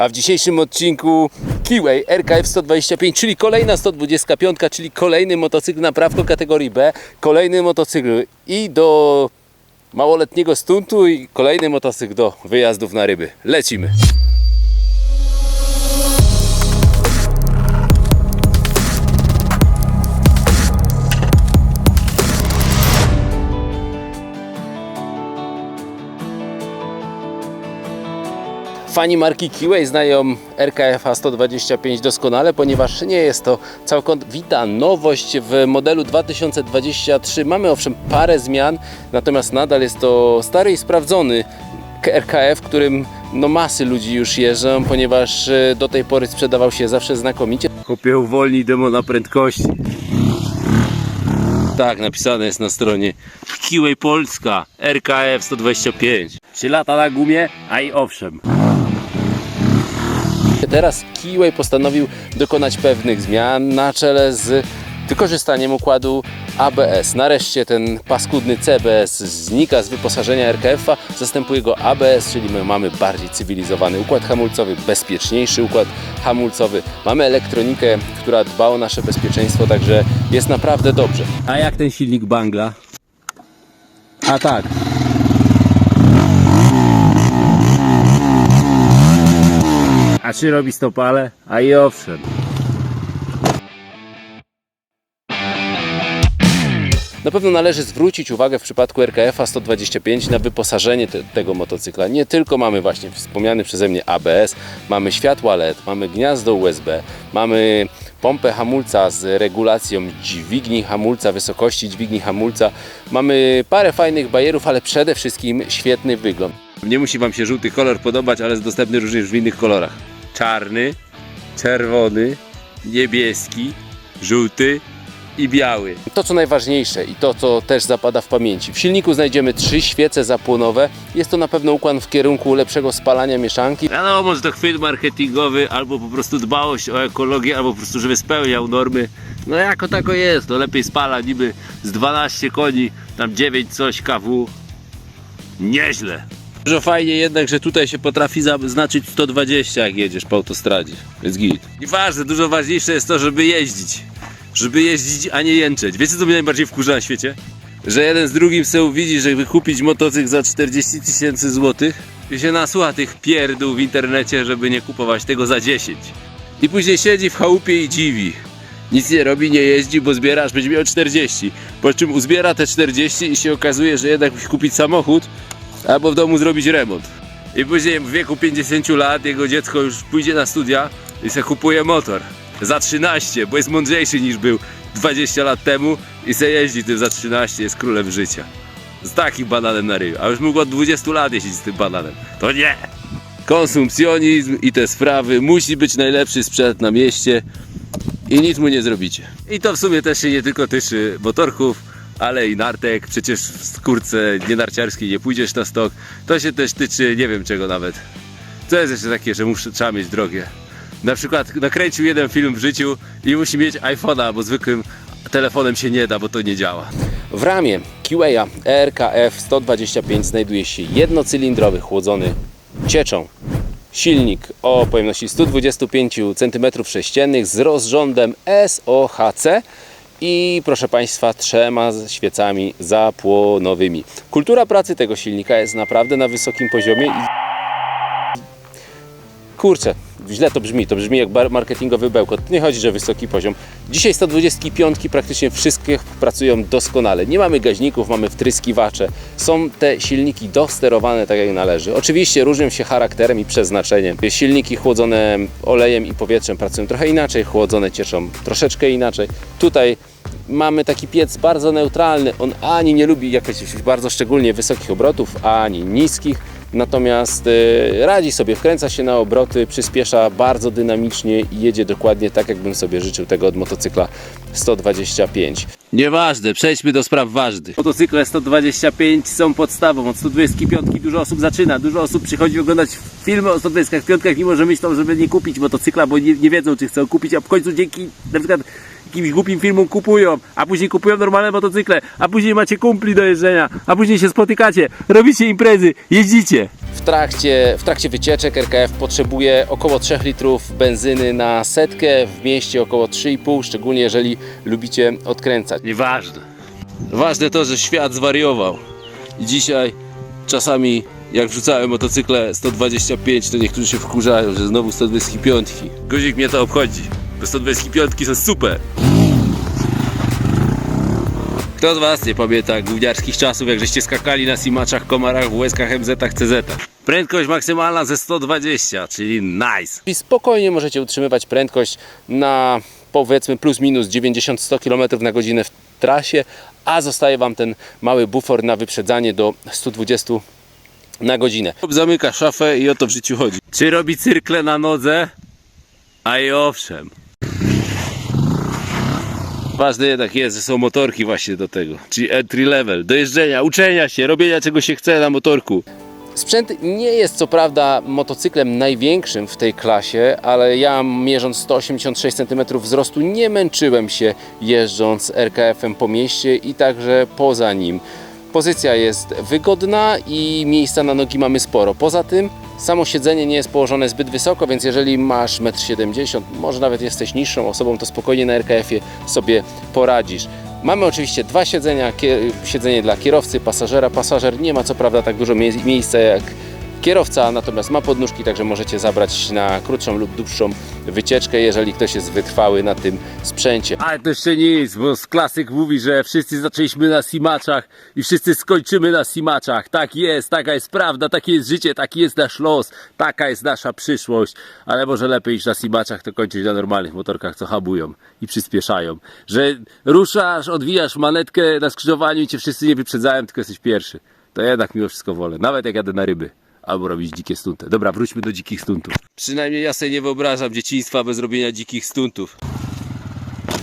A w dzisiejszym odcinku Kiway RKF 125, czyli kolejna 125, czyli kolejny motocykl na prawko kategorii B, kolejny motocykl i do małoletniego stuntu i kolejny motocykl do wyjazdów na ryby. Lecimy. Fani marki Kiway znają RKF 125 doskonale, ponieważ nie jest to całkowita nowość w modelu 2023. Mamy owszem parę zmian, natomiast nadal jest to stary i sprawdzony RKF, którym no masy ludzi już jeżdżą, ponieważ e, do tej pory sprzedawał się zawsze znakomicie. Chłopie uwolnij demo na prędkości. Tak, napisane jest na stronie Kiway Polska RKF 125. 3 lata na gumie, a i owszem. Teraz Kiway postanowił dokonać pewnych zmian na czele z wykorzystaniem układu ABS. Nareszcie ten paskudny CBS znika z wyposażenia RKF-a, zastępuje go ABS, czyli my mamy bardziej cywilizowany układ hamulcowy, bezpieczniejszy układ hamulcowy. Mamy elektronikę, która dba o nasze bezpieczeństwo, także jest naprawdę dobrze. A jak ten silnik Bangla? A tak, A czy robi stopale? A i owszem. Na pewno należy zwrócić uwagę w przypadku RKF 125 na wyposażenie te, tego motocykla. Nie tylko mamy właśnie wspomniany przeze mnie ABS, mamy światła LED, mamy gniazdo USB, mamy pompę hamulca z regulacją dźwigni hamulca, wysokości dźwigni hamulca. Mamy parę fajnych bajerów, ale przede wszystkim świetny wygląd. Nie musi Wam się żółty kolor podobać, ale jest dostępny również w innych kolorach. Czarny, czerwony, niebieski, żółty i biały. To co najważniejsze i to co też zapada w pamięci. W silniku znajdziemy trzy świece zapłonowe. Jest to na pewno ukłon w kierunku lepszego spalania mieszanki. Wiadomo, może to chwyt marketingowy, albo po prostu dbałość o ekologię, albo po prostu żeby spełniał normy. No jako tako jest, no lepiej spala niby z 12 koni, tam 9 coś kW. Nieźle. Dużo fajnie jednak, że tutaj się potrafi zaznaczyć 120 jak jedziesz po autostradzie. Jest git. Nieważne, dużo ważniejsze jest to, żeby jeździć. Żeby jeździć, a nie jęczeć. Wiecie co mnie najbardziej wkurza na świecie? Że jeden z drugim sobie widzi, żeby kupić motocykl za 40 tysięcy złotych i się nasłucha tych pierdół w internecie, żeby nie kupować tego za 10. I później siedzi w chałupie i dziwi. Nic nie robi, nie jeździ, bo zbiera, aż będzie miał 40. Po czym uzbiera te 40 i się okazuje, że jednak musi kupić samochód, albo w domu zrobić remont. I później w wieku 50 lat jego dziecko już pójdzie na studia i se kupuje motor. Za 13, bo jest mądrzejszy niż był 20 lat temu i se jeździ tym za 13, jest królem życia. Z takim bananem na ryju. A już mógł od 20 lat jeździć z tym bananem. To nie! Konsumpcjonizm i te sprawy. Musi być najlepszy sprzęt na mieście i nic mu nie zrobicie. I to w sumie też się nie tylko tyczy motorków, ale i nartek. Przecież w skórce nienarciarskiej nie pójdziesz na stok. To się też tyczy nie wiem czego nawet. Co jest jeszcze takie, że muszę, trzeba mieć drogie? Na przykład nakręcił jeden film w życiu i musi mieć iPhone'a, bo zwykłym telefonem się nie da, bo to nie działa. W ramie QA RKF 125 znajduje się jednocylindrowy chłodzony cieczą silnik o pojemności 125 cm3 z rozrządem SOHC i proszę Państwa trzema świecami zapłonowymi. Kultura pracy tego silnika jest naprawdę na wysokim poziomie kurczę, źle to brzmi, to brzmi jak marketingowy bełkot. Nie chodzi, że wysoki poziom. Dzisiaj 125 praktycznie wszystkie pracują doskonale. Nie mamy gaźników, mamy wtryskiwacze. Są te silniki dosterowane tak jak należy. Oczywiście różnią się charakterem i przeznaczeniem. Silniki chłodzone olejem i powietrzem pracują trochę inaczej, chłodzone cieczą troszeczkę inaczej. Tutaj mamy taki piec bardzo neutralny. On ani nie lubi jakichś bardzo szczególnie wysokich obrotów, ani niskich. Natomiast e, radzi sobie, wkręca się na obroty, przyspiesza bardzo dynamicznie i jedzie dokładnie tak, jakbym sobie życzył tego od motocykla 125. Nieważne, przejdźmy do spraw ważnych. Motocykle 125 są podstawą, od 125 dużo osób zaczyna, dużo osób przychodzi oglądać filmy o 125, mimo że myślą, żeby nie kupić motocykla, bo nie, nie wiedzą, czy chcą kupić, a w końcu dzięki na przykład jakimś głupim firmom kupują, a później kupują normalne motocykle, a później macie kumpli do jeżdżenia, a później się spotykacie, robicie imprezy, jeździcie. W trakcie, w trakcie wycieczek RKF potrzebuje około 3 litrów benzyny na setkę, w mieście około 3,5, szczególnie jeżeli lubicie odkręcać. Nieważne. Ważne to, że świat zwariował. I dzisiaj czasami jak wrzucałem motocykle 125, to niektórzy się wkurzają, że znowu 125. Guzik mnie to obchodzi, bo 125 są super. Kto z Was nie pamięta gówniarskich czasów, jak żeście skakali na simaczach, komarach, łezkach, MZ-ach, CZ-ach? Prędkość maksymalna ze 120, czyli nice. I spokojnie możecie utrzymywać prędkość na powiedzmy plus minus 90-100 km na godzinę w trasie, a zostaje Wam ten mały bufor na wyprzedzanie do 120 na godzinę. Zamyka szafę i o to w życiu chodzi. Czy robi cyrkle na nodze? A i owszem. Ważne jednak jest, że są motorki właśnie do tego, czyli entry level, do jeżdżenia, uczenia się, robienia czego się chce na motorku. Sprzęt nie jest co prawda motocyklem największym w tej klasie, ale ja mierząc 186 cm wzrostu nie męczyłem się jeżdżąc RKF-em po mieście i także poza nim. Pozycja jest wygodna i miejsca na nogi mamy sporo. Poza tym samo siedzenie nie jest położone zbyt wysoko, więc jeżeli masz 1,70 m, może nawet jesteś niższą osobą, to spokojnie na RKF-ie sobie poradzisz. Mamy oczywiście dwa siedzenia, siedzenie dla kierowcy, pasażera. Pasażer nie ma co prawda tak dużo mie- miejsca jak kierowca, natomiast ma podnóżki, także możecie zabrać na krótszą lub dłuższą wycieczkę, jeżeli ktoś jest wytrwały na tym sprzęcie. Ale to jeszcze nic, bo klasyk mówi, że wszyscy zaczęliśmy na simaczach i wszyscy skończymy na simaczach. Tak jest, taka jest prawda, takie jest życie, taki jest nasz los, taka jest nasza przyszłość. Ale może lepiej iść na simaczach, to kończyć na normalnych motorkach, co habują i przyspieszają. Że ruszasz, odwijasz manetkę na skrzyżowaniu i cię wszyscy nie wyprzedzają, tylko jesteś pierwszy. To jednak mimo wszystko wolę, nawet jak jadę na ryby albo robić dzikie stunty. Dobra, wróćmy do dzikich stuntów. Przynajmniej ja sobie nie wyobrażam dzieciństwa bez robienia dzikich stuntów.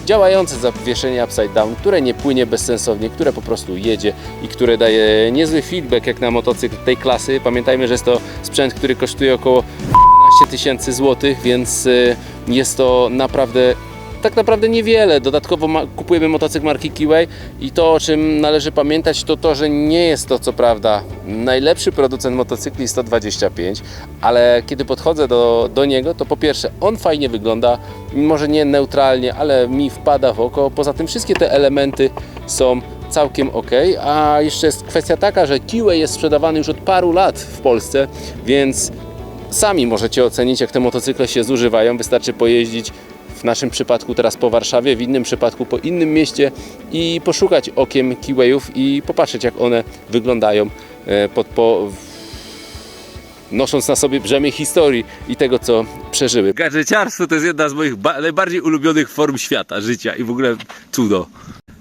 Działające zawieszenie upside down, które nie płynie bezsensownie, które po prostu jedzie i które daje niezły feedback jak na motocykl tej klasy. Pamiętajmy, że jest to sprzęt, który kosztuje około 15 tysięcy złotych, więc y, jest to naprawdę tak naprawdę niewiele. Dodatkowo kupujemy motocykl marki Kiway i to o czym należy pamiętać to to, że nie jest to co prawda najlepszy producent motocykli 125, ale kiedy podchodzę do, do niego to po pierwsze on fajnie wygląda, może nie neutralnie, ale mi wpada w oko. Poza tym wszystkie te elementy są całkiem ok, a jeszcze jest kwestia taka, że Kiway jest sprzedawany już od paru lat w Polsce, więc sami możecie ocenić, jak te motocykle się zużywają. Wystarczy pojeździć w naszym przypadku teraz po Warszawie, w innym przypadku po innym mieście i poszukać okiem Kiwayów i popatrzeć, jak one wyglądają e, pod, po, nosząc na sobie brzemię historii i tego, co przeżyły. Gadżeciarstwo to jest jedna z moich najbardziej ulubionych form świata, życia i w ogóle cudo.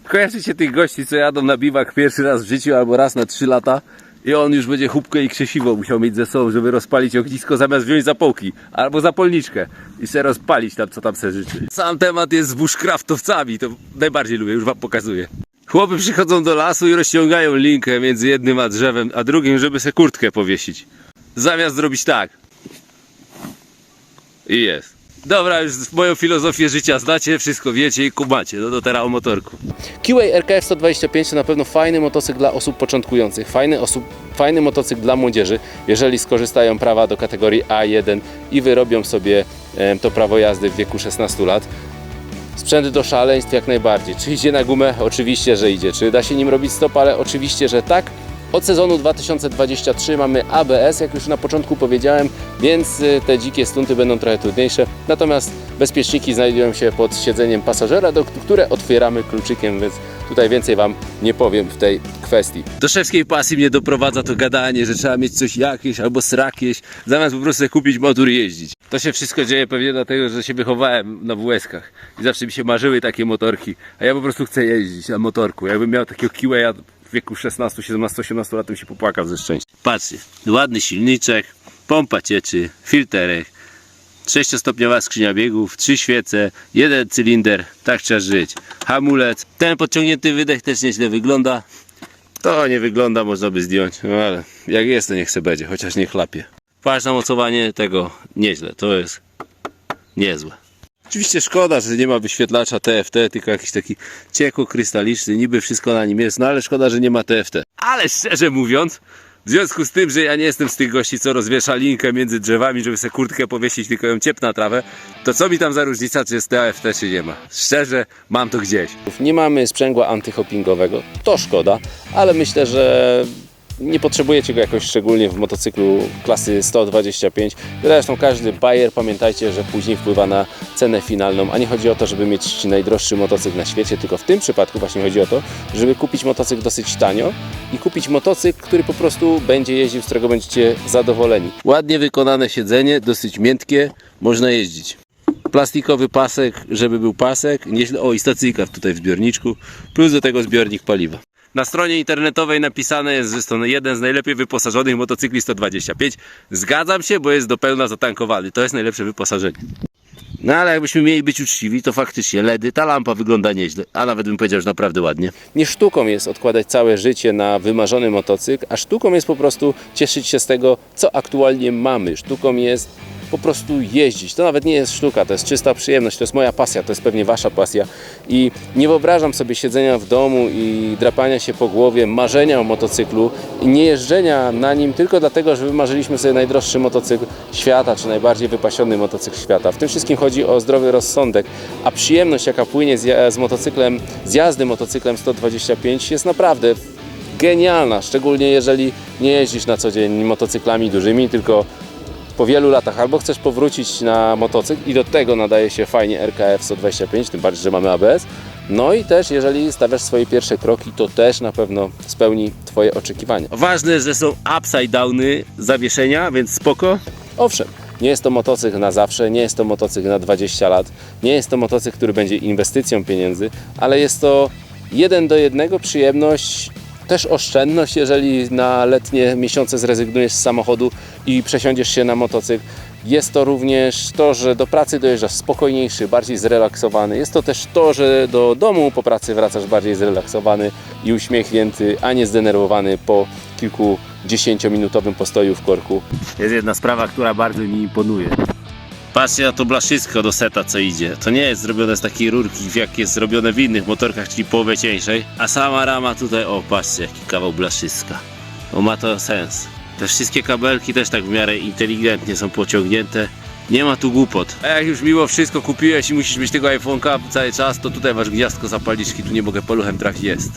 Kojarzycie tych gości, co jadą na biwak pierwszy raz w życiu albo raz na 3 lata i on już będzie chubkę i krzesiwo musiał mieć ze sobą, żeby rozpalić ognisko zamiast wziąć zapałki albo zapalniczkę i se rozpalić tam, co tam se życzy. Sam temat jest z bushcraftowcami, to najbardziej lubię, już wam pokazuję. Chłopy przychodzą do lasu i rozciągają linkę między jednym a drzewem, a drugim, żeby se kurtkę powiesić. Zamiast zrobić tak. I jest. Dobra, już moją filozofię życia znacie, wszystko wiecie i kumacie. No to teraz o motorku. Kiway RKF 125 to na pewno fajny motocykl dla osób początkujących, fajny, osób, fajny motocykl dla młodzieży, jeżeli skorzystają prawa do kategorii A1 i wyrobią sobie to prawo jazdy w wieku 16 lat. Sprzęt do szaleństw jak najbardziej. Czy idzie na gumę? Oczywiście, że idzie. Czy da się nim robić stop? Ale oczywiście, że tak. Od sezonu 2023 mamy ABS, jak już na początku powiedziałem, więc y, te dzikie stunty będą trochę trudniejsze. Natomiast bezpieczniki znajdują się pod siedzeniem pasażera, do, które otwieramy kluczykiem, więc tutaj więcej Wam nie powiem w tej kwestii. Do szewskiej pasji mnie doprowadza to gadanie, że trzeba mieć coś jakieś albo srakieś, zamiast po prostu kupić motor i jeździć. To się wszystko dzieje pewnie dlatego, że się wychowałem na WS-kach i zawsze mi się marzyły takie motorki, a ja po prostu chcę jeździć na motorku. Jakbym miał takiego Kiwaya w wieku 16, 17, 18 lat, się popłakał ze szczęścia. Patrzcie, ładny silniczek, pompa cieczy, filterek, 6-stopniowa skrzynia biegów, trzy świece, jeden cylinder, tak trzeba żyć. Hamulec, ten podciągnięty wydech też nieźle wygląda. To nie wygląda, można by zdjąć, no ale jak jest to niech se będzie, chociaż nie chlapie. Patrz na mocowanie tego, nieźle, to jest niezłe. Oczywiście szkoda, że nie ma wyświetlacza TFT, tylko jakiś taki ciekło-krystaliczny, niby wszystko na nim jest, no ale szkoda, że nie ma TFT. Ale szczerze mówiąc, w związku z tym, że ja nie jestem z tych gości, co rozwiesza linkę między drzewami, żeby sobie kurtkę powiesić, tylko ją ciep na trawę, to co mi tam za różnica, czy jest TFT, czy nie ma? Szczerze, mam to gdzieś. Nie mamy sprzęgła antyhoppingowego, to szkoda, ale myślę, że nie potrzebujecie go jakoś szczególnie w motocyklu klasy 125. Zresztą każdy bajer, pamiętajcie, że później wpływa na cenę finalną, a nie chodzi o to, żeby mieć najdroższy motocykl na świecie, tylko w tym przypadku właśnie chodzi o to, żeby kupić motocykl dosyć tanio i kupić motocykl, który po prostu będzie jeździł, z którego będziecie zadowoleni. Ładnie wykonane siedzenie, dosyć miętkie, można jeździć. Plastikowy pasek, żeby był pasek, nieźle, o i stacyjka tutaj w zbiorniczku, plus do tego zbiornik paliwa. Na stronie internetowej napisane jest, że jest to jeden z najlepiej wyposażonych motocykli 125. Zgadzam się, bo jest do pełna zatankowany. To jest najlepsze wyposażenie. No ale jakbyśmy mieli być uczciwi, to faktycznie LEDy, ta lampa wygląda nieźle, a nawet bym powiedział, że naprawdę ładnie. Nie sztuką jest odkładać całe życie na wymarzony motocykl, a sztuką jest po prostu cieszyć się z tego, co aktualnie mamy. Sztuką jest po prostu jeździć. To nawet nie jest sztuka, to jest czysta przyjemność, to jest moja pasja, to jest pewnie wasza pasja. I nie wyobrażam sobie siedzenia w domu i drapania się po głowie, marzenia o motocyklu i nie jeżdżenia na nim tylko dlatego, że wymarzyliśmy sobie najdroższy motocykl świata, czy najbardziej wypasiony motocykl świata. W tym wszystkim chodzi o zdrowy rozsądek, a przyjemność, jaka płynie z, z motocyklem, z jazdy motocyklem 125 jest naprawdę genialna, szczególnie jeżeli nie jeździsz na co dzień motocyklami dużymi, tylko po wielu latach albo chcesz powrócić na motocykl i do tego nadaje się fajnie RKF 125, tym bardziej, że mamy ABS. No i też jeżeli stawiasz swoje pierwsze kroki, to też na pewno spełni Twoje oczekiwania. Ważne, że są upside downy zawieszenia, więc spoko. Owszem, nie jest to motocykl na zawsze, nie jest to motocykl na 20 lat, nie jest to motocykl, który będzie inwestycją pieniędzy, ale jest to jeden do jednego przyjemność też oszczędność, jeżeli na letnie miesiące zrezygnujesz z samochodu i przesiądziesz się na motocykl. Jest to również to, że do pracy dojeżdżasz spokojniejszy, bardziej zrelaksowany. Jest to też to, że do domu po pracy wracasz bardziej zrelaksowany i uśmiechnięty, a nie zdenerwowany po kilkudziesięciominutowym postoju w korku. Jest jedna sprawa, która bardzo mi imponuje. Patrzcie na to blaszysko do seta, co idzie. To nie jest zrobione z takiej rurki, jak jest zrobione w innych motorkach, czyli połowę cieńszej. A sama rama tutaj, o patrzcie, jaki kawał blaszyska. O ma to sens. Te wszystkie kabelki też tak w miarę inteligentnie są pociągnięte. Nie ma tu głupot. A jak już mimo wszystko kupiłeś i musisz mieć tego iPhone'ka cały czas, to tutaj masz gniazdko zapalniczki, tu nie mogę paluchem trafić, jest.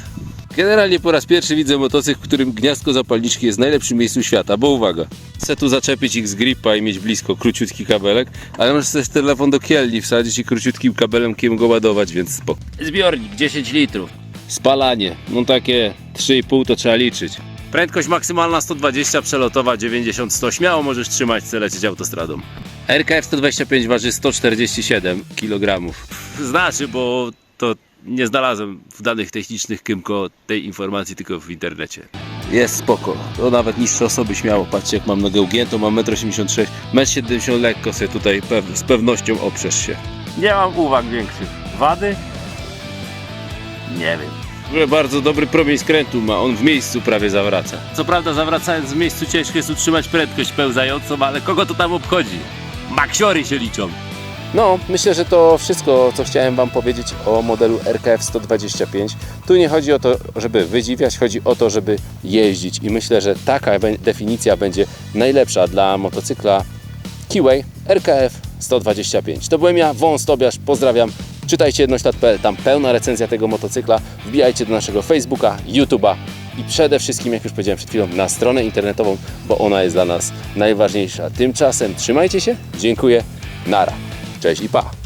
Generalnie po raz pierwszy widzę motocykl, w którym gniazdko zapalniczki jest w najlepszym miejscu świata, bo uwaga, chcę tu zaczepić ich z gripa i mieć blisko króciutki kabelek, ale możesz też telefon do kielni wsadzić i króciutkim kabelemkiem go ładować, więc spoko. Zbiornik 10 litrów. Spalanie, no takie 3,5 to trzeba liczyć. Prędkość maksymalna 120, przelotowa 90-100, śmiało możesz trzymać, chcę lecieć autostradą. RKF 125 waży 147 kg. Znaczy, bo to nie znalazłem w danych technicznych Kymko tej informacji, tylko w internecie. Jest spoko. To nawet niższe osoby śmiało. Patrzcie jak mam nogę ugiętą, mam 1,86 m. 1,70 m lekko sobie tutaj pew- z pewnością oprzesz się. Nie mam uwag większych. Wady? Nie wiem. W ogóle bardzo dobry promień skrętu ma, on w miejscu prawie zawraca. Co prawda zawracając w miejscu ciężko jest utrzymać prędkość pełzającą, ale kogo to tam obchodzi? Maksiory się liczą. No, myślę, że to wszystko, co chciałem Wam powiedzieć o modelu RKF 125. Tu nie chodzi o to, żeby wydziwiać, chodzi o to, żeby jeździć i myślę, że taka definicja będzie najlepsza dla motocykla Kiway RKF 125. To byłem ja, Wąs Tobiasz, pozdrawiam. Czytajcie jednoślad.pl, tam pełna recenzja tego motocykla. Wbijajcie do naszego Facebooka, YouTube'a i przede wszystkim, jak już powiedziałem przed chwilą, na stronę internetową, bo ona jest dla nas najważniejsza. Tymczasem trzymajcie się, dziękuję, nara, 这是一把。